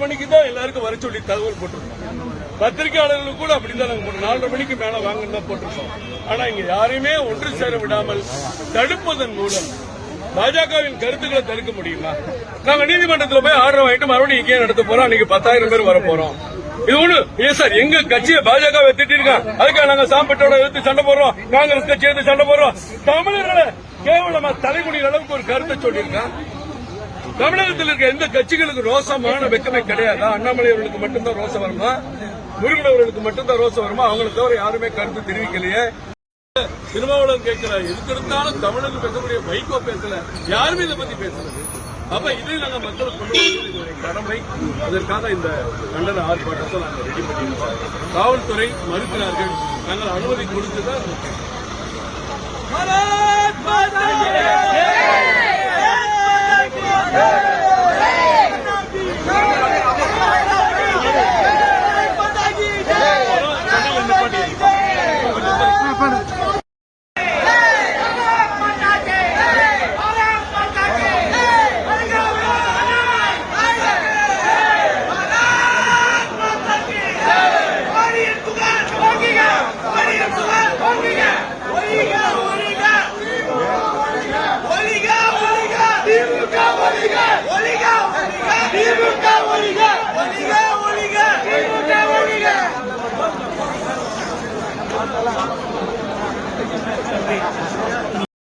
மணிக்கு தான் எல்லாருக்கும் வர சொல்லி தகவல் போட்டிருக்கோம் பத்திரிகையாளர்களுக்கு கூட அப்படிதான் நாங்க போட்டோம். நாலரை மணிக்கு மேல வாங்கன்னு தான் போட்டிருக்கோம் ஆனா இங்க யாரையுமே ஒன்று சேர விடாமல் தடுப்பதன் மூலம் பாஜகவின் கருத்துக்களை தடுக்க முடியுமா? நாங்க நீதிமன்றத்துல போய் ஆர்டர் வாங்கிட்டு மறுபடியும் இங்கே நடத்த போறோம். அன்னைக்கு பத்தாயிரம் பேர் வர போறோம். இது ஒண்ணு. இல்ல சார் எங்க கட்சியை பாஜக திட்டி அதுக்காக நாங்க சாம்பட்டோட எடுத்து சண்டை போடுறோம். காங்கிரஸ் கட்சி எடுத்து சண்டை போடுறோம். தமிழர்களை கேவலமா தலைமுடியின் அளவுக்கு ஒரு கருத்தை சொல்லியிருக்கான் தமிழகத்தில் இருக்க எந்த கட்சிகளுக்கு ரோசமான வெக்கமே கிடையாது? அண்ணாமலை அவர்களுக்கு மட்டும்தான் ரோசம் வருமா? முருகன் அவர்களுக்கு மட்டும்தான் ரோச வருமா? அவங்களுக்கு தவிர யாருமே கருத்து தெரிவிக்கலையே. திருமாவளவன் கேட்கிற எதுக்கு இருந்தாலும் தமிழக பேசக்கூடிய வைகோ பேசல. யாருமே இதை பத்தி பேசுறது அப்ப இதை நாங்க மக்கள் கொண்டு கடமை அதற்காக இந்த கண்டன ஆர்ப்பாட்டத்தை நாங்கள் ரெடி பண்ணியிருக்கோம். காவல்துறை மறுக்கிறார்கள். நாங்கள் அனுமதி கொடுத்துதான்